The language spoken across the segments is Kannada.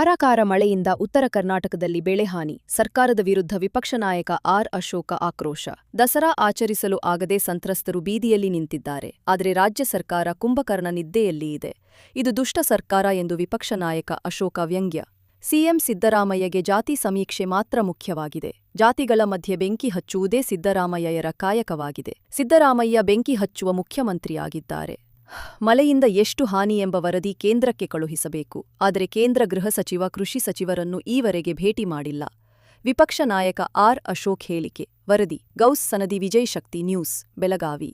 ಧಾರಾಕಾರ ಮಳೆಯಿಂದ ಉತ್ತರ ಕರ್ನಾಟಕದಲ್ಲಿ ಬೆಳೆಹಾನಿ ಸರ್ಕಾರದ ವಿರುದ್ಧ ವಿಪಕ್ಷ ನಾಯಕ ಆರ್ ಅಶೋಕ ಆಕ್ರೋಶ. ದಸರಾ ಆಚರಿಸಲು ಆಗದೆ ಸಂತ್ರಸ್ತರು ಬೀದಿಯಲ್ಲಿ ನಿಂತಿದ್ದಾರೆ, ಆದರೆ ರಾಜ್ಯ ಸರ್ಕಾರ ಕುಂಭಕರ್ಣ ನಿದ್ದೆಯಲ್ಲಿ ಇದೆ. ಇದು ದುಷ್ಟ ಸರ್ಕಾರ ಎಂದು ವಿಪಕ್ಷ ನಾಯಕ ಅಶೋಕ ವ್ಯಂಗ್ಯ. ಸಿಎಂ ಸಿದ್ದರಾಮಯ್ಯಗೆ ಜಾತಿ ಸಮೀಕ್ಷೆ ಮಾತ್ರ ಮುಖ್ಯವಾಗಿದೆ. ಜಾತಿಗಳ ಮಧ್ಯೆ ಬೆಂಕಿ ಹಚ್ಚುವುದೇ ಸಿದ್ದರಾಮಯ್ಯರ ಕಾಯಕವಾಗಿದೆ. ಸಿದ್ದರಾಮಯ್ಯ ಬೆಂಕಿ ಹಚ್ಚುವ ಮುಖ್ಯಮಂತ್ರಿಯಾಗಿದ್ದಾರೆ. ಮಳೆಯಿಂದ ಎಷ್ಟು ಹಾನಿ ಎಂಬ ವರದಿ ಕೇಂದ್ರಕ್ಕೆ ಕಳುಹಿಸಬೇಕು. ಆದರೆ ಕೇಂದ್ರ ಗೃಹ ಸಚಿವ, ಕೃಷಿ ಸಚಿವರನ್ನು ಈವರೆಗೆ ಭೇಟಿ ಮಾಡಿಲ್ಲ. ವಿಪಕ್ಷ ನಾಯಕ ಆರ್ ಅಶೋಕ್ ಹೇಳಿಕೆ, ವರದಿ, ಗೌಸ್ ಸನದಿ ವಿಜಯ್ ಶಕ್ತಿ ನ್ಯೂಸ್, ಬೆಳಗಾವಿ.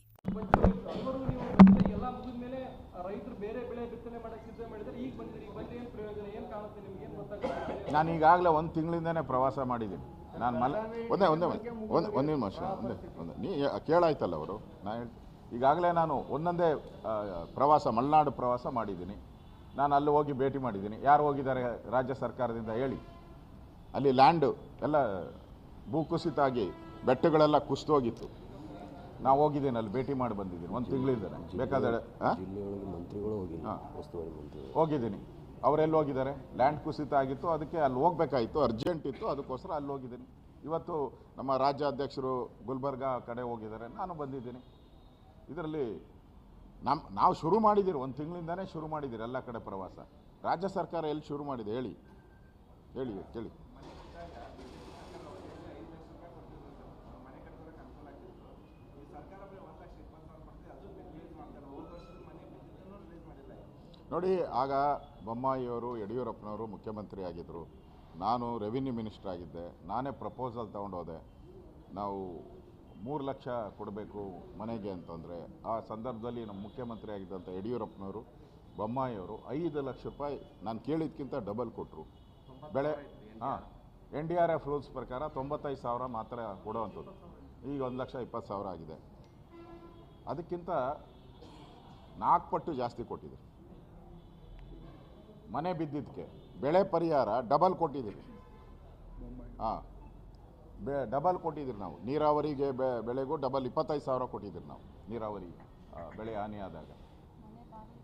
ನಾನು ಈಗಾಗಲೇ ಒಂದು ತಿಂಗಳಿಂದನೇ ಪ್ರವಾಸ ಮಾಡಿದ್ದೀನಿ. ನಾನು ಒಂದೇ ಒಂದೇ ಒಂದು ಒಂದು ನಿಮಿಷ, ಒಂದೇ ಒಂದು ನೀ ಕೇಳಾಯ್ತಲ್ಲ ಅವರು? ನಾನು ಹೇಳ್ತೀನಿ. ಈಗಾಗಲೇ ನಾನು ಒಂದೊಂದೇ ಪ್ರವಾಸ ಮಲೆನಾಡು ಪ್ರವಾಸ ಮಾಡಿದ್ದೀನಿ. ನಾನು ಅಲ್ಲಿ ಹೋಗಿ ಭೇಟಿ ಮಾಡಿದ್ದೀನಿ. ಯಾರು ಹೋಗಿದ್ದಾರೆ ರಾಜ್ಯ ಸರ್ಕಾರದಿಂದ ಹೇಳಿ. ಅಲ್ಲಿ ಲ್ಯಾಂಡು ಎಲ್ಲ ಭೂಕುಸಿತ ಆಗಿ ಬೆಟ್ಟಗಳೆಲ್ಲ ಕುಸಿದೋಗಿತ್ತು ನಾವು ಹೋಗಿದ್ದೀನಿ ಅಲ್ಲಿ ಭೇಟಿ ಮಾಡಿ ಬಂದಿದ್ದೀನಿ ಒಂದು ತಿಂಗಳಿಂದ ಬೇಕಾದರೆ ಹೋಗಿದ್ದೀನಿ. ಅವರೆಲ್ಲಿ ಹೋಗಿದ್ದಾರೆ? ಲ್ಯಾಂಡ್ ಕುಸಿತ ಆಗಿತ್ತು ಅದಕ್ಕೆ ಅಲ್ಲಿ ಹೋಗ್ಬೇಕಾಯಿತು ಅರ್ಜೆಂಟ್ ಇತ್ತು ಅದಕ್ಕೋಸ್ಕರ ಅಲ್ಲಿ ಹೋಗಿದ್ದೀನಿ. ಇವತ್ತು ನಮ್ಮ ರಾಜ್ಯಾಧ್ಯಕ್ಷರು ಗುಲ್ಬರ್ಗಾ ಕಡೆ ಹೋಗಿದ್ದಾರೆ ನಾನು ಬಂದಿದ್ದೀನಿ. ಇದರಲ್ಲಿ ನಮ್ಮ ನಾವು ಶುರು ಮಾಡಿದ್ದೀರಿ ಒಂದು ತಿಂಗಳಿಂದನೇ ಶುರು ಮಾಡಿದ್ದೀರಿ ಎಲ್ಲ ಕಡೆ ಪ್ರವಾಸ. ರಾಜ್ಯ ಸರ್ಕಾರ ಎಲ್ಲಿ ಶುರು ಮಾಡಿದೆ ಹೇಳಿ. ಹೇಳಿ, ಕೇಳಿ. ನೋಡಿ, ಆಗ ಬೊಮ್ಮಾಯಿಯವರು, ಯಡಿಯೂರಪ್ಪನವರು ಮುಖ್ಯಮಂತ್ರಿ ಆಗಿದ್ದರು ನಾನು ರೆವಿನ್ಯೂ ಮಿನಿಸ್ಟರ್ ಆಗಿದ್ದೆ. ನಾನೇ ಪ್ರಪೋಸಲ್ ತೊಗೊಂಡೋದೆ. ನಾವು ಮೂರು ಲಕ್ಷ ಕೊಡಬೇಕು ಮನೆಗೆ ಅಂತಂದರೆ ಆ ಸಂದರ್ಭದಲ್ಲಿ ನಮ್ಮ ಮುಖ್ಯಮಂತ್ರಿ ಆಗಿದ್ದಂಥ ಯಡಿಯೂರಪ್ಪನವರು ಬೊಮ್ಮಾಯಿಯವರು ಐದು ಲಕ್ಷ ರೂಪಾಯಿ ನಾನು ಕೇಳಿದ್ಕಿಂತ ಡಬಲ್ ಕೊಟ್ಟರು ಬೆಳೆ ಹಾಂ N D R F rules ಪ್ರಕಾರ ತೊಂಬತ್ತೈದು ಸಾವಿರ ಮಾತ್ರ ಕೊಡುವಂಥದ್ದು. ಈಗ ಒಂದು ಲಕ್ಷ ಇಪ್ಪತ್ತು ಸಾವಿರ ಆಗಿದೆ. ಅದಕ್ಕಿಂತ ನಾಲ್ಕು ಪಟ್ಟು ಜಾಸ್ತಿ ಕೊಟ್ಟಿದೆ ಮನೆ ಬಿದ್ದಿದ್ದಕ್ಕೆ ಬೆಳೆ ಪರಿಹಾರ ಡಬಲ್ ಕೊಟ್ಟಿದ್ದೀರಿ. ಹಾಂ ಡಬಲ್ ಕೊಟ್ಟಿದ್ದೀರಿ ನಾವು. ನೀರಾವರಿಗೆ ಬೆಳೆಗೂ ಡಬಲ್ ಇಪ್ಪತ್ತೈದು ಸಾವಿರ ಕೊಟ್ಟಿದ್ದೀರಿ ನಾವು ನೀರಾವರಿ ಬೆಳೆ ಹಾನಿಯಾದಾಗ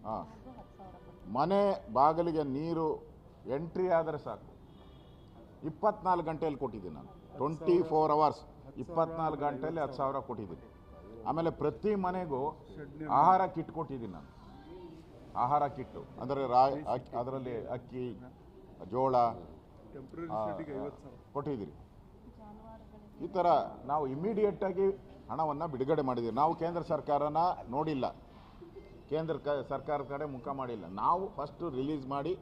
ಹಾಂ. ಮನೆ ಬಾಗಿಲಿಗೆ ನೀರು ಎಂಟ್ರಿ ಆದರೆ ಸಾಕು. ಇಪ್ಪತ್ನಾಲ್ಕು ಗಂಟೆಯಲ್ಲಿ ಕೊಟ್ಟಿದ್ದೀನಿ ನಾನು. ಟ್ವೆಂಟಿ ಫೋರ್ ಅವರ್ಸ್ ಇಪ್ಪತ್ನಾಲ್ಕು ಗಂಟೆಯಲ್ಲಿ ಹತ್ತು ಸಾವಿರ ಕೊಟ್ಟಿದ್ದೀನಿ. ಆಮೇಲೆ ಪ್ರತಿ ಮನೆಗೂ ಆಹಾರ ಕಿಟ್ ಕೊಟ್ಟಿದ್ದೀನಿ ನಾನು. ಆಹಾರ ಕಿಟ್ಟು, ಅಂದರೆ ರಾ, ಅಕ್ಕಿ, ಅದರಲ್ಲಿ ಅಕ್ಕಿ, ಜೋಳ ಕೊಟ್ಟಿದ್ದೀರಿ. ಈ ಥರ ನಾವು ಇಮ್ಮಿಡಿಯೇಟಾಗಿ ಹಣವನ್ನು ಬಿಡುಗಡೆ ಮಾಡಿದ್ದೀವಿ. ನಾವು ಕೇಂದ್ರ ಸರ್ಕಾರನ ನೋಡಿಲ್ಲ. ಕೇಂದ್ರ ಕ, ಸರ್ಕಾರದ ಕಡೆ ಮುಖ ಮಾಡಿಲ್ಲ. ನಾವು ಫಸ್ಟು ರಿಲೀಸ್ ಮಾಡಿ,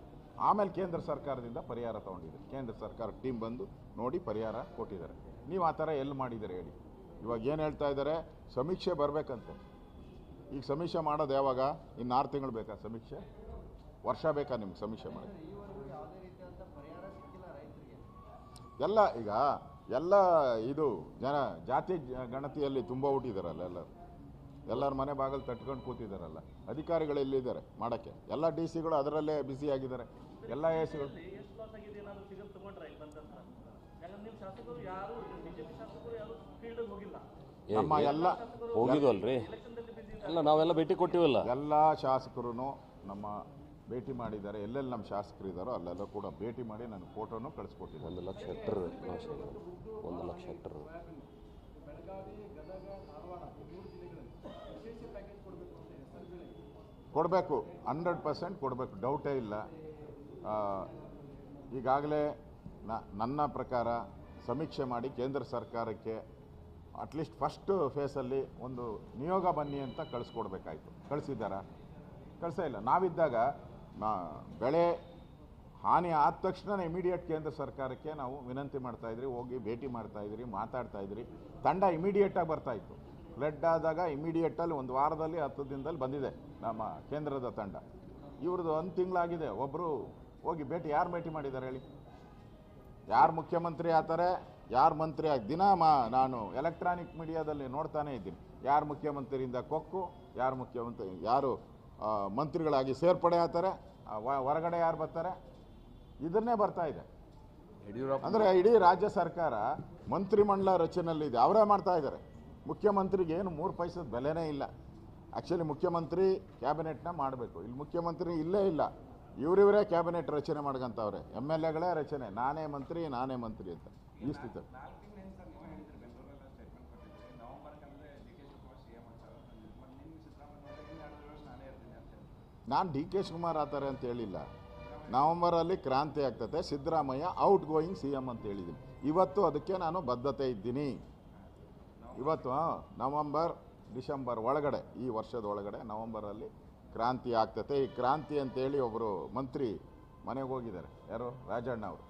ಆಮೇಲೆ ಕೇಂದ್ರ ಸರ್ಕಾರದಿಂದ ಪರಿಹಾರ ತೊಗೊಂಡಿದ್ದೀವಿ. ಕೇಂದ್ರ ಸರ್ಕಾರ ಟೀಮ್ ಬಂದು ನೋಡಿ ಪರಿಹಾರ ಕೊಟ್ಟಿದ್ದಾರೆ. ನೀವು ಆ ಥರ ಎಲ್ಲಿ ಮಾಡಿದ್ದೀರಿ ಹೇಳಿ. ಇವಾಗ ಏನು ಹೇಳ್ತಾ ಇದ್ದಾರೆ? ಸಮೀಕ್ಷೆ ಬರಬೇಕಂತೆ. ಈಗ ಸಮೀಕ್ಷೆ ಮಾಡೋದು ಯಾವಾಗ? ಇನ್ನು ಆರು ತಿಂಗಳು ಬೇಕಾ ಸಮೀಕ್ಷೆ? ವರ್ಷ ಬೇಕಾ ನಿಮ್ಗೆ ಸಮೀಕ್ಷೆ ಮಾಡಿ ಎಲ್ಲ ಈಗ ಎಲ್ಲ ಇದು ಜನ ಜಾತಿ ಗಣತಿಯಲ್ಲಿ ತುಂಬ ಹುಟ್ಟಿದಾರಲ್ಲ ಎಲ್ಲರೂ. ಎಲ್ಲರ ಮನೆ ಬಾಗಿಲು ತಟ್ಕೊಂಡು ಕೂತಿದಾರಲ್ಲ. ಅಧಿಕಾರಿಗಳು ಎಲ್ಲಿದ್ದಾರೆ? ಮಾಡೋಕ್ಕೆ. ಎಲ್ಲ ಡಿ ಸಿಗಳು ಅದರಲ್ಲೇ ಬ್ಯುಸಿ ಆಗಿದ್ದಾರೆ. ಎಲ್ಲ ಎ ಸಿಗಳು ನಿಮ್ಮ ಶಾಸಕರು ಯಾರು ಬಿಜೆಪಿ ಶಾಸಕರು ಯಾರು ಫೀಲ್ಡ್ ಹೋಗಿಲ್ಲ. ನಮ್ಮ ಏ, ಎಲ್ಲ ಹೋಗಿದ್ವಲ್ರಿ? ಅಲ್ಲ ನಾವೆಲ್ಲ ಭೇಟಿ ಕೊಟ್ಟಿವಲ್ಲ? ಎಲ್ಲ ಶಾಸಕರು ನಮ್ಮ ಭೇಟಿ ಮಾಡಿದ್ದಾರೆ. ಎಲ್ಲೆಲ್ಲಿ ನಮ್ಮ ಶಾಸಕರು ಇದ್ದಾರೋ ಅಲ್ಲೆಲ್ಲ ಕೂಡ ಭೇಟಿ ಮಾಡಿ ನನ್ನ ಫೋಟೋನು ಕಳಿಸ್ಕೊಟ್ಟಿದ್ದಾರೆ. ಒಂದು ಲಕ್ಷ ಹೆಕ್ಟರ್ ನಾಶ. ಒಂದು ಲಕ್ಷ ಹೆಕ್ಟರ್. ಕೊಡಬೇಕು. ಹಂಡ್ರೆಡ್ ಪರ್ಸೆಂಟ್ ಕೊಡಬೇಕು. ಡೌಟೇ ಇಲ್ಲ. ಈಗಾಗಲೇ ನ- ನನ್ನ ಪ್ರಕಾರ ಸಮೀಕ್ಷೆ ಮಾಡಿ ಕೇಂದ್ರ ಸರ್ಕಾರಕ್ಕೆ ಅಟ್ಲೀಸ್ಟ್ ಫಸ್ಟ್ ಫೇಸಲ್ಲಿ ಒಂದು ನಿಯೋಗ ಬನ್ನಿ ಅಂತ ಕಳಿಸ್ಕೊಡ್ಬೇಕಾಯ್ತು. ಕಳಿಸಿದ್ದಾರಾ? ಕಳಿಸೇ ಇಲ್ಲ. ನಾವಿದ್ದಾಗ ಬೆಳೆ ಹಾನಿ ಆದ ತಕ್ಷಣ ಇಮಿಡಿಯೇಟ್ ಕೇಂದ್ರ ಸರ್ಕಾರಕ್ಕೆ ನಾವು ವಿನಂತಿ ಮಾಡ್ತಾ ಇದ್ರಿ, ಹೋಗಿ ಭೇಟಿ ಮಾಡ್ತಾ ಇದ್ರಿ, ಮಾತಾಡ್ತಾ ಇದ್ರಿ. ತಂಡ ಇಮಿಡಿಯೇಟಾಗಿ ಬರ್ತಾ ಇತ್ತು. ಫ್ಲಡ್ ಆದಾಗ ಇಮಿಡಿಯೇಟಲ್ಲಿ ಒಂದು ವಾರದಲ್ಲಿ, ಹತ್ತು ದಿನದಲ್ಲಿ ಬಂದಿದೆ ನಮ್ಮ ಕೇಂದ್ರದ ತಂಡ. ಇವ್ರದ್ದು ಒಂದು ತಿಂಗಳಾಗಿದೆ. ಒಬ್ಬರು ಹೋಗಿ ಭೇಟಿ, ಯಾರು ಭೇಟಿ ಮಾಡಿದ್ದಾರೆ ಹೇಳಿ? ಯಾರು ಮುಖ್ಯಮಂತ್ರಿ ಆಗ್ತಾರೆ? ಯಾರು ಮಂತ್ರಿ ಆಗಿ ದಿನ ಮಾ, ನಾನು ಎಲೆಕ್ಟ್ರಾನಿಕ್ ಮೀಡಿಯಾದಲ್ಲಿ ನೋಡ್ತಾನೆ ಇದ್ದೀನಿ. ಯಾರು ಮುಖ್ಯಮಂತ್ರಿಯಿಂದ ಕೊಕ್ಕು, ಯಾರು ಮುಖ್ಯಮಂತ್ರಿ ಯಾರು ಮಂತ್ರಿಗಳಾಗಿ ಸೇರ್ಪಡೆ ಆಗ್ತಾರೆ ಹೊರಗಡೆ ಯಾರು ಬರ್ತಾರೆ? ಇದನ್ನೇ ಬರ್ತಾ ಇದೆ. ಯಡಿಯೂರಪ್ಪ ಅಂದರೆ ಇಡೀ ರಾಜ್ಯ ಸರ್ಕಾರ ಮಂತ್ರಿಮಂಡಲ ರಚನೆಯಲ್ಲಿದೆ. ಅವರೇ ಮಾಡ್ತಾ ಇದ್ದಾರೆ. ಮುಖ್ಯಮಂತ್ರಿಗೆ ಏನು ಮೂರು ಪೈಸದ ಬೆಲೆನೇ ಇಲ್ಲ. ಆ್ಯಕ್ಚುಲಿ ಮುಖ್ಯಮಂತ್ರಿ ಕ್ಯಾಬಿನೆಟ್ನ ಮಾಡಬೇಕು. ಇಲ್ಲಿ ಮುಖ್ಯಮಂತ್ರಿ ಇಲ್ಲೇ ಇಲ್ಲ. ಇವರಿವರೇ ಕ್ಯಾಬಿನೆಟ್ ರಚನೆ ಮಾಡ್ಕೊಂತವ್ರೆ. ಎಂ ಎಲ್ ಎಗಳೇ ರಚನೆ. ನಾನೇ ಮಂತ್ರಿ ನಾನೇ ಮಂತ್ರಿ ಅಂತ. ಈ ಸ್ಥಿತಿ. ನಾನು ಡಿ ಕೆ ಶಿವಕುಮಾರ್ ಆತಾರೆ ಅಂತ ಹೇಳಿಲ್ಲ. ನವಂಬರಲ್ಲಿ ಕ್ರಾಂತಿ ಆಗ್ತದೆ Siddaramaiah out going C M ಅಂತ ಹೇಳಿದ್ದೀನಿ ಇವತ್ತು ಅದಕ್ಕೆ ನಾನು ಬದ್ಧತೆ ಇದ್ದೀನಿ. ಇವತ್ತು ನವಂಬರ್, ಡಿಸೆಂಬರ್ ಒಳಗಡೆ, ಈ ವರ್ಷದ ಒಳಗಡೆ ನವಂಬರಲ್ಲಿ ಕ್ರಾಂತಿ ಆಗ್ತದೆ ಈ ಕ್ರಾಂತಿ ಅಂತೇಳಿ ಒಬ್ಬರು ಮಂತ್ರಿ ಮನೆಗೆ ಹೋಗಿದ್ದಾರೆ. ಯಾರು? ರಾಜಣ್ಣ ಅವರು.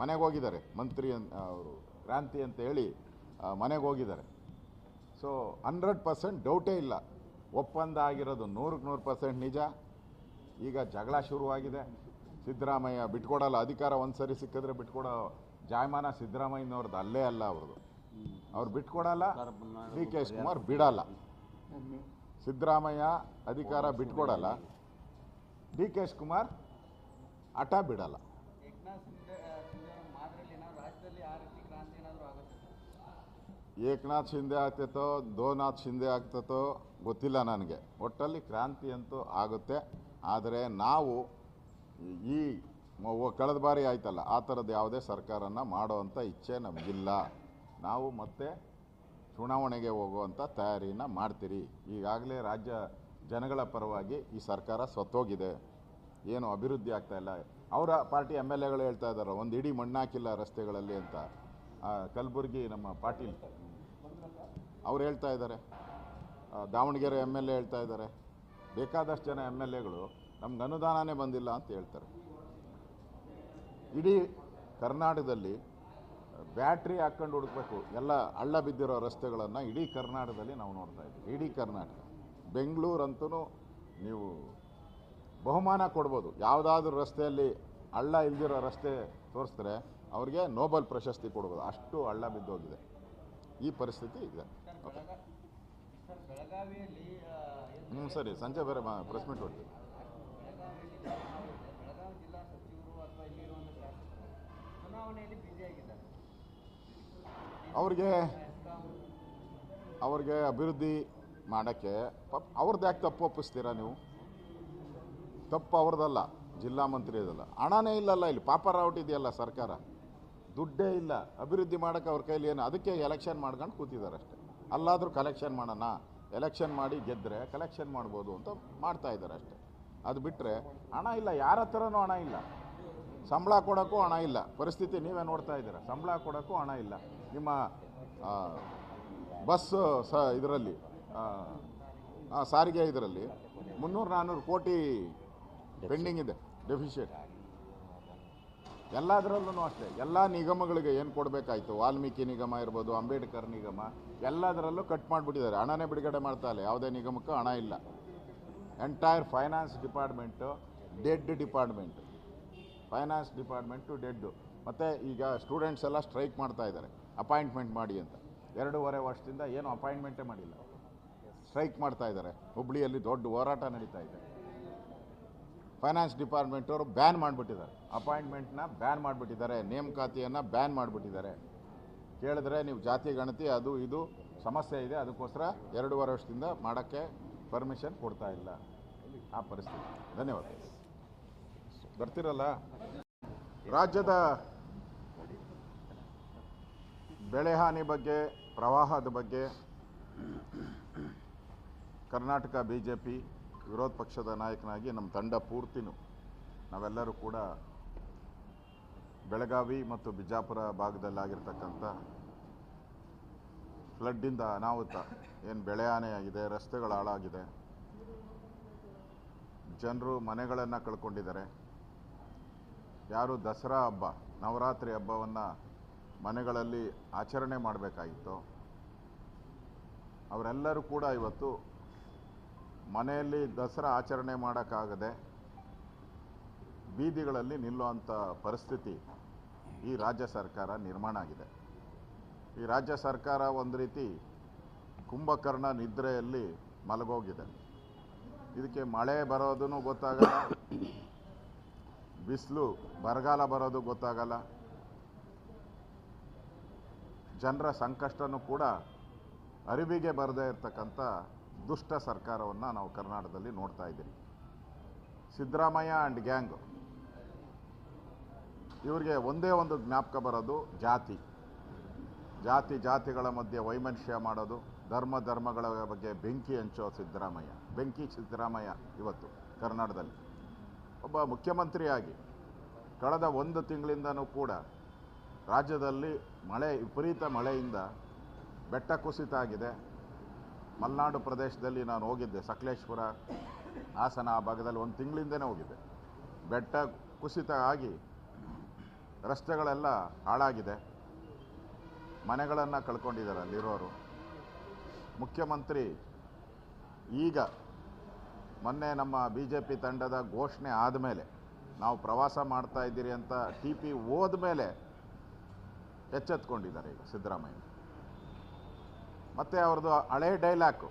ಮನೆಗೆ ಹೋಗಿದ್ದಾರೆ. ಮಂತ್ರಿ ಅವರು. ಕ್ರಾಂತಿ ಅಂತ ಹೇಳಿ ಮನೆಗೆ ಹೋಗಿದ್ದಾರೆ. ಸೊ ಹಂಡ್ರೆಡ್ ಪರ್ಸೆಂಟ್ ಡೌಟೇ ಇಲ್ಲ. ಒಪ್ಪಂದ ಆಗಿರೋದು ನೂರಕ್ಕೆ ನೂರು ಪರ್ಸೆಂಟ್ ನಿಜ. ಈಗ ಜಗಳ ಶುರುವಾಗಿದೆ. ಸಿದ್ದರಾಮಯ್ಯ ಬಿಟ್ಕೊಡಲ್ಲ, ಅಧಿಕಾರ ಒಂದು ಸರಿ ಸಿಕ್ಕಿದ್ರೆ ಬಿಟ್ಕೊಡೋ ಜಾಯಮಾನ ಸಿದ್ದರಾಮಯ್ಯನವ್ರದ್ದು ಅಲ್ಲೇ ಅಲ್ಲ ಅವ್ರದ್ದು. ಅವ್ರು ಬಿಟ್ಕೊಡಲ್ಲ, ಡಿ ಕೆ ಕುಮಾರ್ ಬಿಡಲ್ಲ. ಸಿದ್ದರಾಮಯ್ಯ ಅಧಿಕಾರ ಬಿಟ್ಕೊಡಲ್ಲ, ಡಿ ಕೆ ಕುಮಾರ್ ಹಠ ಬಿಡಲ್ಲ. ಏಕನಾಥ್ ಶಿಂದೆ ಆಗುತ್ತೆ, ದೋನಾಥ್ ಶಿಂದೆ ಆಗ್ತೈತೋ ಗೊತ್ತಿಲ್ಲ ನನಗೆ. ಒಟ್ಟಲ್ಲಿ ಕ್ರಾಂತಿ ಅಂತೂ ಆಗುತ್ತೆ. ಆದರೆ ನಾವು ಈ ಕಳೆದ ಬಾರಿ ಆಯ್ತಲ್ಲ, ಆ ಥರದ್ದು ಯಾವುದೇ ಸರ್ಕಾರನ ಮಾಡೋವಂಥ ಇಚ್ಛೆ ನಮಗಿಲ್ಲ. ನಾವು ಮತ್ತೆ ಚುನಾವಣೆಗೆ ಹೋಗುವಂಥ ತಯಾರಿನ ಮಾಡ್ತೀರಿ. ಈಗಾಗಲೇ ರಾಜ್ಯ ಜನಗಳ ಪರವಾಗಿ ಈ ಸರ್ಕಾರ ಸತ್ತೋಗಿದೆ. ಏನು ಅಭಿವೃದ್ಧಿ ಆಗ್ತಾ ಇಲ್ಲ. ಅವರ ಪಾರ್ಟಿ ಎಂ ಎಲ್ ಎಗಳು ಹೇಳ್ತಾ ಇದ್ದಾರೆ, ಒಂದು ಇಡೀ ಮಣ್ಣಾಕಿಲ್ಲ ರಸ್ತೆಗಳಲ್ಲಿ ಅಂತ. ಕಲಬುರಗಿ ನಮ್ಮ ಪಾಟೀಲ್ ಅವ್ರು ಹೇಳ್ತಾ ಇದ್ದಾರೆ. ದಾವಣಗೆರೆ ಎಂ ಎಲ್ ಎ ಹೇಳ್ತಾ ಇದ್ದಾರೆ. ಬೇಕಾದಷ್ಟು ಜನ ಎಂ ಎಲ್ ಎಗಳು ನಮ್ಗೆ ಅನುದಾನನೇ ಬಂದಿಲ್ಲ ಅಂತ ಹೇಳ್ತಾರೆ. ಇಡೀ ಕರ್ನಾಟಕದಲ್ಲಿ ಬ್ಯಾಟ್ರಿ ಹಾಕ್ಕೊಂಡು ಹುಡುಕ್ಬೇಕು, ಎಲ್ಲ ಹಳ್ಳ ಬಿದ್ದಿರೋ ರಸ್ತೆಗಳನ್ನು ಇಡೀ ಕರ್ನಾಟಕದಲ್ಲಿ ನಾವು ನೋಡ್ತಾ ಇದ್ದೀವಿ. ಇಡೀ ಕರ್ನಾಟಕ. ಬೆಂಗಳೂರಂತೂ ನೀವು ಬಹುಮಾನ ಕೊಡ್ಬೋದು. ಯಾವುದಾದ್ರೂ ರಸ್ತೆಯಲ್ಲಿ ಹಳ್ಳ ಇಲ್ದಿರೋ ರಸ್ತೆ ತೋರಿಸಿದ್ರೆ ಅವ್ರಿಗೆ ನೋಬಲ್ ಪ್ರಶಸ್ತಿ ಕೊಡ್ಬೋದು ಅಷ್ಟು ಹಳ್ಳ ಬಿದ್ದೋಗಿದೆ. ಈ ಪರಿಸ್ಥಿತಿ ಇದೆ. ಹ್ಞೂ ಸರಿ. ಸಂಜೆ ಬೇರೆ ಪ್ರೆಸ್ ಮೀಟ್ ಹೊಡ್ತೀವಿ ಅವ್ರಿಗೆ ಅವ್ರಿಗೆ ಅಭಿವೃದ್ಧಿ ಮಾಡೋಕ್ಕೆ ಪಪ್, ಅವ್ರದ್ದು ಯಾಕೆ ತಪ್ಪು ಒಪ್ಪಿಸ್ತೀರಾ ನೀವು? ತಪ್ಪು ಅವ್ರದ್ದಲ್ಲ, ಜಿಲ್ಲಾ ಮಂತ್ರಿ ಇದಲ್ಲ ಹಣನೇ ಇಲ್ಲಲ್ಲ ಇಲ್ಲಿ. ಪಾಪರಾವಟ್ ಇದೆಯಲ್ಲ ಸರ್ಕಾರ. ದುಡ್ಡೇ ಇಲ್ಲ. ಅಭಿವೃದ್ಧಿ ಮಾಡೋಕ್ಕೆ ಅವ್ರ ಕೈಲಿ ಏನು ಅದಕ್ಕೆ ಎಲೆಕ್ಷನ್ ಮಾಡ್ಕೊಂಡು ಕೂತಿದ್ದಾರೆ ಅಷ್ಟೇ. ಅಲ್ಲಾದರೂ ಕಲೆಕ್ಷನ್ ಮಾಡೋಣ ಎಲೆಕ್ಷನ್ ಮಾಡಿ ಗೆದ್ದರೆ ಕಲೆಕ್ಷನ್ ಮಾಡ್ಬೋದು ಅಂತ ಮಾಡ್ತಾ ಇದ್ದಾರೆ ಅಷ್ಟೇ. ಅದು ಬಿಟ್ಟರೆ ಹಣ ಇಲ್ಲ ಯಾರ ಹತ್ರನೂ ಹಣ ಇಲ್ಲ. ಸಂಬಳ ಕೊಡೋಕ್ಕೂ ಹಣ ಇಲ್ಲ. ಪರಿಸ್ಥಿತಿ ನೀವೇ ನೋಡ್ತಾ ಇದ್ದೀರ. ಸಂಬಳ ಕೊಡೋಕ್ಕೂ ಹಣ ಇಲ್ಲ. ನಿಮ್ಮ ಬಸ್ ಸ ಇದರಲ್ಲಿ ಸಾರಿಗೆ ಇದರಲ್ಲಿ ಮುನ್ನೂರು ನಾನ್ನೂರು ಕೋಟಿ ಪೆಂಡಿಂಗ್ ಇದೆ ಡೆಫಿಷಿಯಟ್. ಎಲ್ಲದರಲ್ಲೂ ಅಷ್ಟೇ, ಎಲ್ಲ ನಿಗಮಗಳಿಗೆ ಏನು ಕೊಡಬೇಕಾಯ್ತು? ವಾಲ್ಮೀಕಿ ನಿಗಮ ಇರ್ಬೋದು, ಅಂಬೇಡ್ಕರ್ ನಿಗಮ, ಎಲ್ಲದರಲ್ಲೂ ಕಟ್ ಮಾಡಿಬಿಟ್ಟಿದ್ದಾರೆ. ಹಣನೇ ಬಿಡುಗಡೆ ಮಾಡ್ತಾ ಇಲ್ಲ, ಯಾವುದೇ ನಿಗಮಕ್ಕೂ ಹಣ ಇಲ್ಲ. Entire finance department dead department finance department dead ಮತ್ತು ಈಗ ಸ್ಟೂಡೆಂಟ್ಸ್ ಎಲ್ಲ ಸ್ಟ್ರೈಕ್ ಮಾಡ್ತಾ ಇದ್ದಾರೆ. ಅಪಾಯಿಂಟ್ಮೆಂಟ್ ಮಾಡಿ ಅಂತ. ಎರಡೂವರೆ ವರ್ಷದಿಂದ ಏನು ಅಪಾಯಿಂಟ್ಮೆಂಟೇ ಮಾಡಿಲ್ಲ. ಸ್ಟ್ರೈಕ್ ಮಾಡ್ತಾ ಇದ್ದಾರೆ. ಹುಬ್ಳಿಯಲ್ಲಿ ದೊಡ್ಡ ಹೋರಾಟ ನಡೀತಾ ಇದೆ. ಫೈನಾನ್ಸ್ ಡಿಪಾರ್ಟ್ಮೆಂಟ್ ಅವರು ಬ್ಯಾನ್ ಮಾಡಿಬಿಟ್ಟಿದ್ದಾರೆ. ಅಪಾಯಿಂಟ್ಮೆಂಟ್ನ ಬ್ಯಾನ್ ಮಾಡಿಬಿಟ್ಟಿದ್ದಾರೆ. ನೇಮಕಾತಿಯನ್ನು ಬ್ಯಾನ್ ಮಾಡಿಬಿಟ್ಟಿದ್ದಾರೆ. ಕೇಳಿದ್ರೆ ನೀವು ಜಾತಿ, ಗಣತಿ, ಅದು, ಇದು ಸಮಸ್ಯೆ ಇದೆ. ಅದಕ್ಕೋಸ್ಕರ ಎರಡೂವರೆ ವರ್ಷದಿಂದ ಮಾಡೋಕ್ಕೆ ಪರ್ಮಿಷನ್ ಕೊಡ್ತಾ ಇಲ್ಲ. ಆ ಪರಿಸ್ಥಿತಿ. ಧನ್ಯವಾದ. ಬರ್ತಿರಲ್ಲ? ರಾಜ್ಯದ ಬೆಳೆ ಹಾನಿ ಬಗ್ಗೆ, ಪ್ರವಾಹದ ಬಗ್ಗೆ, ಕರ್ನಾಟಕ ಬಿ ಜೆ ಪಿ ವಿರೋಧ ಪಕ್ಷದ ನಾಯಕನಾಗಿ ನಮ್ಮ ತಂಡ ಪೂರ್ತಿನೂ ನಾವೆಲ್ಲರೂ ಕೂಡ ಬೆಳಗಾವಿ ಮತ್ತು ಬಿಜಾಪುರ ಭಾಗದಲ್ಲಾಗಿರ್ತಕ್ಕಂಥ ಫ್ಲಡ್ಡಿಂದ ಅನಾಹುತ, ಏನು ಬೆಳೆ ಹಾನಿಯಾಗಿದೆ ರಸ್ತೆಗಳು ಹಾಳಾಗಿದೆ, ಜನರು ಮನೆಗಳನ್ನು ಕಳ್ಕೊಂಡಿದ್ದಾರೆ. ಯಾರು ದಸರಾ ಹಬ್ಬ, ನವರಾತ್ರಿ ಹಬ್ಬವನ್ನು ಮನೆಗಳಲ್ಲಿ ಆಚರಣೆ ಮಾಡಬೇಕಾಗಿತ್ತು, ಅವರೆಲ್ಲರೂ ಕೂಡ ಇವತ್ತು ಮನೆಯಲ್ಲಿ ದಸರಾ ಆಚರಣೆ ಮಾಡೋಕ್ಕಾಗದೆ ಬೀದಿಗಳಲ್ಲಿ ನಿಲ್ಲುವಂಥ ಪರಿಸ್ಥಿತಿ ಈ ರಾಜ್ಯ ಸರ್ಕಾರ ನಿರ್ಮಾಣ ಆಗಿದೆ. ಈ ರಾಜ್ಯ ಸರ್ಕಾರ ಒಂದು ರೀತಿ ಕುಂಭಕರ್ಣ ನಿದ್ರೆಯಲ್ಲಿ ಮಲಗೋಗಿದೆ. ಇದಕ್ಕೆ ಮಳೆ ಬರೋದೂ ಗೊತ್ತಾಗಲ್ಲ, ಬಿಸಿಲು ಬರಗಾಲ ಬರೋದು ಗೊತ್ತಾಗಲ್ಲ. ಜನರ ಸಂಕಷ್ಟನೂ ಕೂಡ ಅರಿವಿಗೆ ಬರದೇ ಇರತಕ್ಕಂಥ ದುಷ್ಟ ಸರ್ಕಾರವನ್ನು ನಾವು ಕರ್ನಾಟಕದಲ್ಲಿ ನೋಡ್ತಾ ಇದ್ದೀವಿ ಸಿದ್ದರಾಮಯ್ಯ ಆ್ಯಂಡ್ ಗ್ಯಾಂಗ್ ಇವರಿಗೆ ಒಂದೇ ಒಂದು ಜ್ಞಾಪಕ ಬರೋದು ಜಾತಿ. ಜಾತಿ ಜಾತಿಗಳ ಮಧ್ಯೆ ವೈಮನಸ್ಯ ಮಾಡೋದು, ಧರ್ಮ ಧರ್ಮಗಳ ಬಗ್ಗೆ ಬೆಂಕಿ ಹಂಚೋ ಸಿದ್ದರಾಮಯ್ಯ. ಬೆಂಕಿ ಸಿದ್ದರಾಮಯ್ಯ ಇವತ್ತು ಕರ್ನಾಟಕದಲ್ಲಿ. ಒಬ್ಬ ಮುಖ್ಯಮಂತ್ರಿಯಾಗಿ ಕಳೆದ ಒಂದು ತಿಂಗಳಿಂದನೂ ಕೂಡ ರಾಜ್ಯದಲ್ಲಿ ಮಳೆ, ವಿಪರೀತ ಮಳೆಯಿಂದ ಬೆಟ್ಟ ಕುಸಿತ ಆಗಿದೆ. ಮಲೆನಾಡು ಪ್ರದೇಶದಲ್ಲಿ ನಾನು ಹೋಗಿದ್ದೆ, ಸಕಲೇಶ್ಪುರ ಹಾಸನ ಆ ಭಾಗದಲ್ಲಿ ಒಂದು ತಿಂಗಳಿಂದನೇ ಹೋಗಿದ್ದೆ. ಬೆಟ್ಟ ಕುಸಿತ ಆಗಿ ರಸ್ತೆಗಳೆಲ್ಲ ಹಾಳಾಗಿದೆ. ಮನೆಗಳನ್ನು ಕಳ್ಕೊಂಡಿದ್ದಾರೆ ಅಲ್ಲಿರೋರು. ಮುಖ್ಯಮಂತ್ರಿ ಈಗ ಮೊನ್ನೆ ನಮ್ಮ ಬಿ ಜೆ ಪಿ ತಂಡದ ಘೋಷಣೆ ಆದಮೇಲೆ, ನಾವು ಪ್ರವಾಸ ಮಾಡ್ತಾ ಇದ್ದೀರಿ ಅಂತ ಟಿ ಪಿ ಹೋದ್ಮೇಲೆ ಎಚ್ಚೆತ್ಕೊಂಡಿದ್ದಾರೆ ಈಗ ಸಿದ್ದರಾಮಯ್ಯ. ಮತ್ತು ಅವ್ರದ್ದು ಹಳೆ ಡೈಲಾಕು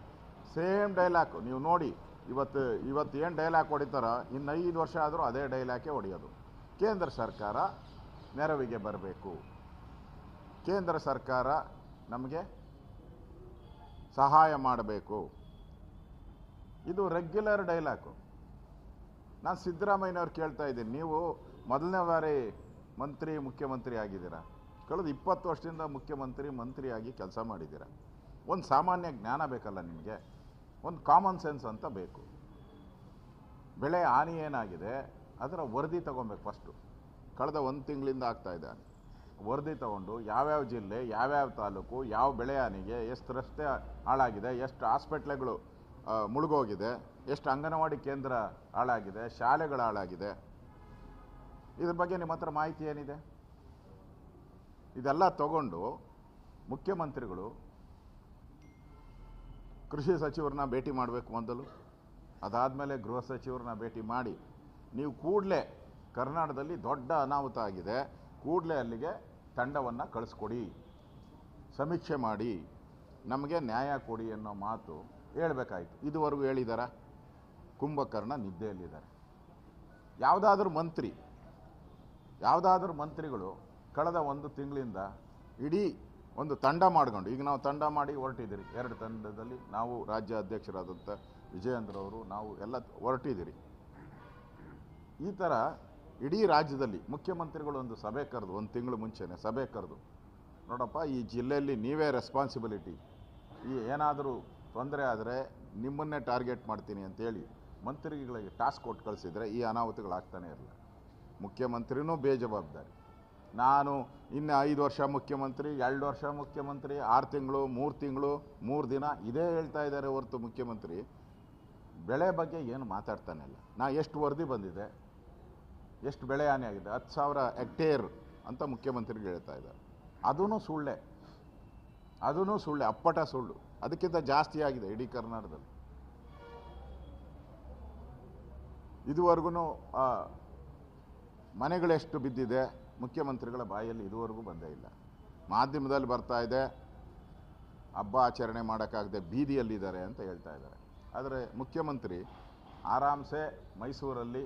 ಸೇಮ್ ಡೈಲಾಕು ನೀವು ನೋಡಿ, ಇವತ್ತು ಇವತ್ತು ಏನು ಡೈಲಾಗ್ ಹೊಡಿತಾರೋ, ಇನ್ನು ಐದು ವರ್ಷ ಆದರೂ ಅದೇ ಡೈಲಾಕೆ ಹೊಡೆಯೋದು. ಕೇಂದ್ರ ಸರ್ಕಾರ ನೆರವಿಗೆ ಬರಬೇಕು. ಕೇಂದ್ರ ಸರ್ಕಾರ ನಮಗೆ ಸಹಾಯ ಮಾಡಬೇಕು. ಇದು ರೆಗ್ಯುಲರ್ ಡೈಲಾಕು ನಾನು ಸಿದ್ದರಾಮಯ್ಯನವ್ರು ಕೇಳ್ತಾ ಇದ್ದೀನಿ, ನೀವು ಮೊದಲನೇ ಬಾರಿ ಮಂತ್ರಿ ಮುಖ್ಯಮಂತ್ರಿ ಆಗಿದ್ದೀರಾ? ಕಳೆದ ಇಪ್ಪತ್ತು ವರ್ಷದಿಂದ ಮುಖ್ಯಮಂತ್ರಿ ಮಂತ್ರಿಯಾಗಿ ಕೆಲಸ ಮಾಡಿದ್ದೀರಾ? ಒಂದು ಸಾಮಾನ್ಯ ಜ್ಞಾನ ಬೇಕಲ್ಲ ನಿಮಗೆ? ಒಂದು ಕಾಮನ್ ಸೆನ್ಸ್ ಅಂತ ಬೇಕು. ಬೆಳೆ ಹಾನಿ ಏನಾಗಿದೆ? ಅದರ ವರದಿ ತಗೊಬೇಕು ಫಸ್ಟು ಕಳೆದ ಒಂದು ತಿಂಗಳಿಂದ ಆಗ್ತಾ ಇದೆ ಹಾನಿ. ವರದಿ ತಗೊಂಡು ಯಾವ್ಯಾವ ಜಿಲ್ಲೆ, ಯಾವ್ಯಾವ ತಾಲೂಕು, ಯಾವ ಬೆಳೆ ಹಾನಿಗೆ ಎಷ್ಟು ರಸ್ತೆ ಹಾಳಾಗಿದೆ, ಎಷ್ಟು ಹಾಸ್ಪಿಟ್ಲ್ಗಳು ಮುಳುಗೋಗಿದೆ, ಎಷ್ಟು ಅಂಗನವಾಡಿ ಕೇಂದ್ರ ಹಾಳಾಗಿದೆ, ಶಾಲೆಗಳು ಹಾಳಾಗಿದೆ. ಇದ್ರ ಬಗ್ಗೆ ನಿಮ್ಮ ಹತ್ರ ಮಾಹಿತಿ ಏನಿದೆ? ಇದೆಲ್ಲ ತಗೊಂಡು ಮುಖ್ಯಮಂತ್ರಿಗಳು ಕೃಷಿ ಸಚಿವರನ್ನ ಭೇಟಿ ಮಾಡಬೇಕು ಮೊದಲು ಅದಾದಮೇಲೆ ಗೃಹ ಸಚಿವರನ್ನ ಭೇಟಿ ಮಾಡಿ, ನೀವು ಕೂಡಲೇ ಕರ್ನಾಟಕದಲ್ಲಿ ದೊಡ್ಡ ಅನಾಹುತ ಆಗಿದೆ, ಕೂಡಲೇ ಅಲ್ಲಿಗೆ ತಂಡವನ್ನು ಕಳಿಸ್ಕೊಡಿ, ಸಮೀಕ್ಷೆ ಮಾಡಿ, ನಮಗೆ ನ್ಯಾಯ ಕೊಡಿ ಅನ್ನೋ ಮಾತು ಹೇಳಬೇಕಾಯಿತು. ಇದುವರೆಗೂ ಹೇಳಿದಾರ? ಕುಂಭಕರ್ಣ ನಿದ್ದೆಯಲ್ಲಿದ್ದಾರೆ. ಯಾವುದಾದ್ರೂ ಮಂತ್ರಿ, ಯಾವುದಾದ್ರೂ ಮಂತ್ರಿಗಳು ಕಳೆದ ಒಂದು ತಿಂಗಳಿಂದ ಇಡೀ ಒಂದು ತಂಡ ಮಾಡ್ಕೊಂಡು, ಈಗ ನಾವು ತಂಡ ಮಾಡಿ ಹೊರಟಿದ್ದೀರಿ. ಎರಡು ತಂಡದಲ್ಲಿ ನಾವು ರಾಜ್ಯ ಅಧ್ಯಕ್ಷರಾದಂಥ ವಿಜಯೇಂದ್ರವರು ನಾವು ಎಲ್ಲ ಹೊರಟಿದ್ದೀರಿ. ಈ ಥರ ಇಡೀ ರಾಜ್ಯದಲ್ಲಿ ಮುಖ್ಯಮಂತ್ರಿಗಳು ಒಂದು ಸಭೆ ಕರೆದು, ಒಂದು ತಿಂಗಳು ಮುಂಚೆನೇ ಸಭೆ ಕರೆದು, ನೋಡಪ್ಪ, ಈ ಜಿಲ್ಲೆಯಲ್ಲಿ ನೀವೇ ರೆಸ್ಪಾನ್ಸಿಬಿಲಿಟಿ ಈ ಏನಾದರೂ ತೊಂದರೆ ಆದರೆ ನಿಮ್ಮನ್ನೇ ಟಾರ್ಗೆಟ್ ಮಾಡ್ತೀನಿ ಅಂತೇಳಿ ಮಂತ್ರಿಗಳಿಗೆ ಟಾಸ್ಕ್ ಕೊಟ್ಟು ಕಳಿಸಿದರೆ ಈ ಅನಾಹುತಗಳಾಗ್ತಾನೆ ಇರಲಿಲ್ಲ ಮುಖ್ಯಮಂತ್ರಿನೂ ಬೇಜವಾಬ್ದಾರಿ. ನಾನು ಇನ್ನು ಐದು ವರ್ಷ ಮುಖ್ಯಮಂತ್ರಿ, ಎರಡು ವರ್ಷ ಮುಖ್ಯಮಂತ್ರಿ, ಆರು ತಿಂಗಳು, ಮೂರು ತಿಂಗಳು, ಮೂರು ದಿನ ಇದೇ ಹೇಳ್ತಾ ಇದ್ದಾರೆ ಹೊರತು ಮುಖ್ಯಮಂತ್ರಿ. ಬೆಳೆ ಬಗ್ಗೆ ಏನು ಮಾತಾಡ್ತಾನೆ ಇಲ್ಲ. ನಾ ಎಷ್ಟು ವರದಿ ಬಂದಿದೆ, ಎಷ್ಟು ಬೆಳೆ ಹಾನಿ ಆಗಿದೆ, ಹತ್ತು ಸಾವಿರ ಹೆಕ್ಟೇರ್ ಅಂತ ಮುಖ್ಯಮಂತ್ರಿಗೆ ಹೇಳ್ತಾ ಇದ್ದಾರೆ. ಅದೂ ಸುಳ್ಳೆ. ಅದೂ ಸುಳ್ಳೆ, ಅಪ್ಪಟ ಸುಳ್ಳು. ಅದಕ್ಕಿಂತ ಜಾಸ್ತಿ ಆಗಿದೆ ಇಡೀ ಕರ್ನಾಟಕದಲ್ಲಿ. ಇದುವರೆಗೂ ಮನೆಗಳೆಷ್ಟು ಬಿದ್ದಿದೆ ಮುಖ್ಯಮಂತ್ರಿಗಳ ಬಾಯಲ್ಲಿ ಇದುವರೆಗೂ ಬಂದೇ ಇಲ್ಲ. ಮಾಧ್ಯಮದಲ್ಲಿ ಬರ್ತಾ ಇದೆ, ಹಬ್ಬ ಆಚರಣೆ ಮಾಡೋಕ್ಕಾಗದೆ ಬೀದಿಯಲ್ಲಿದ್ದಾರೆ ಅಂತ ಹೇಳ್ತಾ ಇದ್ದಾರೆ. ಆದರೆ ಮುಖ್ಯಮಂತ್ರಿ ಆರಾಮ್ಸೆ ಮೈಸೂರಲ್ಲಿ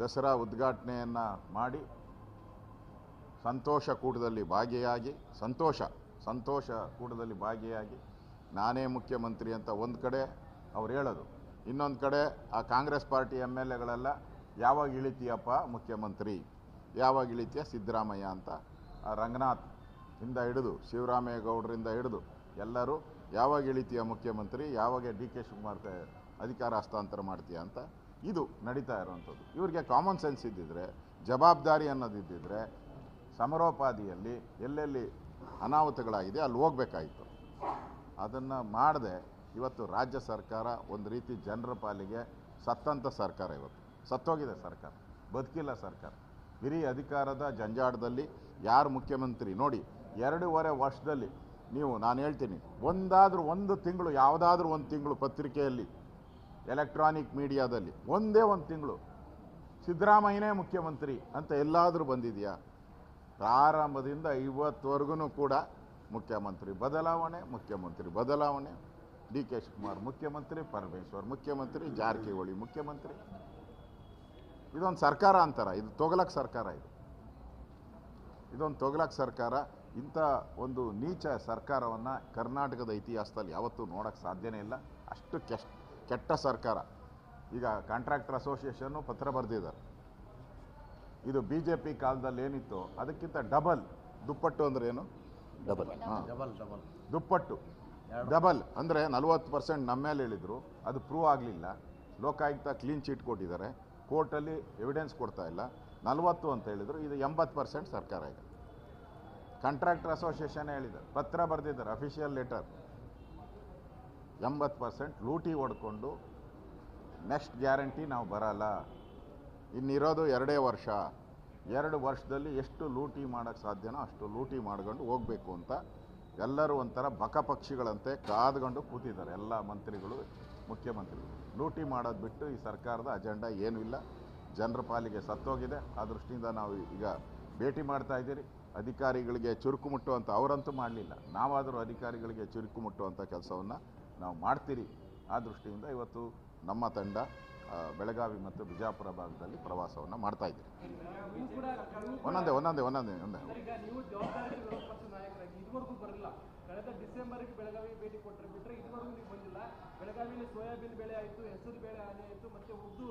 ದಸರಾ ಉದ್ಘಾಟನೆಯನ್ನು ಮಾಡಿ ಸಂತೋಷ ಕೂಟದಲ್ಲಿ ಭಾಗಿಯಾಗಿ, ಸಂತೋಷ ಸಂತೋಷ ಕೂಟದಲ್ಲಿ ಭಾಗಿಯಾಗಿ ನಾನೇ ಮುಖ್ಯಮಂತ್ರಿ ಅಂತ ಒಂದು ಕಡೆ ಅವ್ರು ಹೇಳೋದು. ಇನ್ನೊಂದು ಕಡೆ ಆ ಕಾಂಗ್ರೆಸ್ ಪಾರ್ಟಿ ಎಂ ಎಲ್ ಎಗಳೆಲ್ಲ, ಯಾವಾಗ ಇಳಿತೀಯಪ್ಪ ಮುಖ್ಯಮಂತ್ರಿ? ಯಾವಾಗ ಇಳಿತೀಯ? ಸಿದ್ದರಾಮಯ್ಯ ಅಂತ. ರಂಗನಾಥ್ ಇಂದ ಹಿಡಿದು ಶಿವರಾಮೇಗೌಡರಿಂದ ಹಿಡಿದು ಎಲ್ಲರೂ ಯಾವಾಗ ಇಳಿತೀಯ ಮುಖ್ಯಮಂತ್ರಿ? ಯಾವಾಗ ಡಿ ಕೆ ಶಿವಕುಮಾರ್ ಅಧಿಕಾರ ಹಸ್ತಾಂತರ ಮಾಡ್ತೀಯ ಅಂತ. ಇದು ನಡೀತಾ ಇರೋವಂಥದ್ದು. ಇವರಿಗೆ ಕಾಮನ್ ಸೆನ್ಸ್ ಇದ್ದಿದ್ರೆ, ಜವಾಬ್ದಾರಿ ಅನ್ನೋದಿದ್ದಿದ್ರೆ ಸಮರೋಪಾದಿಯಲ್ಲಿ ಎಲ್ಲೆಲ್ಲಿ ಅನಾಹುತಗಳಾಗಿದೆ ಅಲ್ಲಿ ಹೋಗಬೇಕಾಯಿತು. ಅದನ್ನು ಮಾಡದೆ ಇವತ್ತು ರಾಜ್ಯ ಸರ್ಕಾರ ಒಂದು ರೀತಿ ಜನರ ಪಾಲಿಗೆ ಸತ್ತಂಥ ಸರ್ಕಾರ ಇವತ್ತು. ಸತ್ತೋಗಿದೆ ಸರ್ಕಾರ. ಬದುಕಿಲ್ಲ ಸರ್ಕಾರ. ಹಿರಿ ಅಧಿಕಾರದ ಜಂಜಾಟದಲ್ಲಿ ಯಾರು ಮುಖ್ಯಮಂತ್ರಿ? ನೋಡಿ, ಎರಡೂವರೆ ವರ್ಷದಲ್ಲಿ ನೀವು, ನಾನು ಹೇಳ್ತೀನಿ, ಒಂದಾದರೂ ಒಂದು ತಿಂಗಳು, ಯಾವುದಾದ್ರೂ ಒಂದು ತಿಂಗಳು ಪತ್ರಿಕೆಯಲ್ಲಿ ಎಲೆಕ್ಟ್ರಾನಿಕ್ ಮೀಡಿಯಾದಲ್ಲಿ ಒಂದೇ ಒಂದು ತಿಂಗಳು, ಸಿದ್ದರಾಮಯ್ಯನೇ ಮುಖ್ಯಮಂತ್ರಿ ಅಂತ ಎಲ್ಲಾದರೂ ಬಂದಿದೆಯಾ? ಪ್ರಾರಂಭದಿಂದ ಇವತ್ತುವರೆಗೂ ಕೂಡ ಮುಖ್ಯಮಂತ್ರಿ ಬದಲಾವಣೆ ಮುಖ್ಯಮಂತ್ರಿ ಬದಲಾವಣೆ. ಡಿ ಕೆ ಶಿವಕುಮಾರ್ ಮುಖ್ಯಮಂತ್ರಿ, ಪರಮೇಶ್ವರ್ ಮುಖ್ಯಮಂತ್ರಿ, ಜಾರಕಿಹೊಳಿ ಮುಖ್ಯಮಂತ್ರಿ. ಇದೊಂದು ಸರ್ಕಾರ ಅಂತಾರ. ಇದು ತೊಗಲಕ್ ಸರ್ಕಾರ ಇದು. ಇದೊಂದು ತೊಗಲಕ್ ಸರ್ಕಾರ. ಇಂಥ ಒಂದು ನೀಚ ಸರ್ಕಾರವನ್ನು ಕರ್ನಾಟಕದ ಇತಿಹಾಸದಲ್ಲಿ ಯಾವತ್ತೂ ನೋಡೋಕ್ಕೆ ಸಾಧ್ಯನೇ ಇಲ್ಲ. ಅಷ್ಟು ಕೆಟ್ಟ ಸರ್ಕಾರ. ಈಗ ಕಾಂಟ್ರಾಕ್ಟರ್ ಅಸೋಸಿಯೇಷನ್ನು ಪತ್ರ ಬರೆದಿದ್ದಾರೆ. ಇದು ಬಿ ಜೆ ಪಿ ಕಾಲದಲ್ಲಿ ಏನಿತ್ತು? ಅದಕ್ಕಿಂತ ಡಬಲ್ ದುಪ್ಪಟ್ಟು ಅಂದರೆ ಏನು? ಡಬಲ್ ಡಬಲ್ ಡಬಲ್ ದುಪ್ಪಟ್ಟು. ಡಬಲ್ ಅಂದರೆ ನಲ್ವತ್ತು ಪರ್ಸೆಂಟ್ ನಮ್ಮ ಮೇಲೆ ಹೇಳಿದರು ಅದು ಪ್ರೂವ್ ಆಗಲಿಲ್ಲ. ಲೋಕಾಯುಕ್ತ ಕ್ಲೀನ್ ಚೀಟ್ ಕೊಟ್ಟಿದ್ದಾರೆ. ಕೋರ್ಟಲ್ಲಿ ಎವಿಡೆನ್ಸ್ ಕೊಡ್ತಾ ಇಲ್ಲ. ನಲವತ್ತು ಅಂತ ಹೇಳಿದರು. ಇದು ಎಂಬತ್ತು ಪರ್ಸೆಂಟ್ ಸರ್ಕಾರ ಇದೆ. ಕಾಂಟ್ರಾಕ್ಟರ್ ಅಸೋಸಿಯೇಷನ್ ಹೇಳಿದ್ದಾರೆ. ಪತ್ರ ಬರೆದಿದ್ದಾರೆ. ಅಫಿಷಿಯಲ್ ಲೆಟರ್ ಎಂಬತ್ತು ಪರ್ಸೆಂಟ್ ಲೂಟಿ ಹೊಡ್ಕೊಂಡು ನೆಕ್ಸ್ಟ್ ಗ್ಯಾರಂಟಿ ನಾವು ಬರಲ್ಲ. ಇನ್ನಿರೋದು ಎರಡೇ ವರ್ಷ. ಎರಡು ವರ್ಷದಲ್ಲಿ ಎಷ್ಟು ಲೂಟಿ ಮಾಡೋಕ್ಕೆ ಸಾಧ್ಯನೋ ಅಷ್ಟು ಲೂಟಿ ಮಾಡ್ಕೊಂಡು ಹೋಗಬೇಕು ಅಂತ ಎಲ್ಲರೂ ಒಂಥರ ಬಕಪಕ್ಷಿಗಳಂತೆ ಕಾದ್ಕೊಂಡು ಕೂತಿದ್ದಾರೆ. ಎಲ್ಲ ಮಂತ್ರಿಗಳು, ಮುಖ್ಯಮಂತ್ರಿಗಳು. ಲೂಟಿ ಮಾಡೋದು ಬಿಟ್ಟು ಈ ಸರ್ಕಾರದ ಅಜೆಂಡಾ ಏನೂ ಇಲ್ಲ. ಜನರ ಪಾಲಿಗೆ ಸತ್ತೋಗಿದೆ. ಆ ದೃಷ್ಟಿಯಿಂದ ನಾವು ಈಗ ಭೇಟಿ ಮಾಡ್ತಾ ಇದ್ದೀರಿ. ಅಧಿಕಾರಿಗಳಿಗೆ ಚುರುಕು ಮುಟ್ಟುವಂಥ ಅವರಂತೂ ಮಾಡಲಿಲ್ಲ. ನಾವಾದರೂ ಅಧಿಕಾರಿಗಳಿಗೆ ಚುರುಕು ಮುಟ್ಟುವಂಥ ಕೆಲಸವನ್ನು ನಾವು ಮಾಡ್ತೀರಿ. ಆ ದೃಷ್ಟಿಯಿಂದ ಇವತ್ತು ನಮ್ಮ ತಂಡ ಬೆಳಗಾವಿ ಮತ್ತು ಬಿಜಾಪುರ ಭಾಗದಲ್ಲಿ ಪ್ರವಾಸವನ್ನು ಮಾಡ್ತಾ ಇದ್ದೀರಿ. ಒಂದೊಂದೇ ಒಂದೊಂದೇ ಒಂದೊಂದೇ ಒಂದೇ ಡಿಸೆಂಬರ್ಗೆ ಬೆಳಗಾವಿ ಭೇಟಿ ಕೊಟ್ಟರೆ ಬಿಟ್ಟರೆ ಇದುವರೆಗೂ ನೀವು ಬಂದಿಲ್ಲ. ಬೆಳಗಾವಿಯಲ್ಲಿ ಸೋಯಾಬೀನ್ ಬೆಳೆ ಆಯಿತು ಹೆಸರು ಬೇಳೆ ಹಾನಿ ಆಯಿತು ಮತ್ತೆ ಉರ್ದು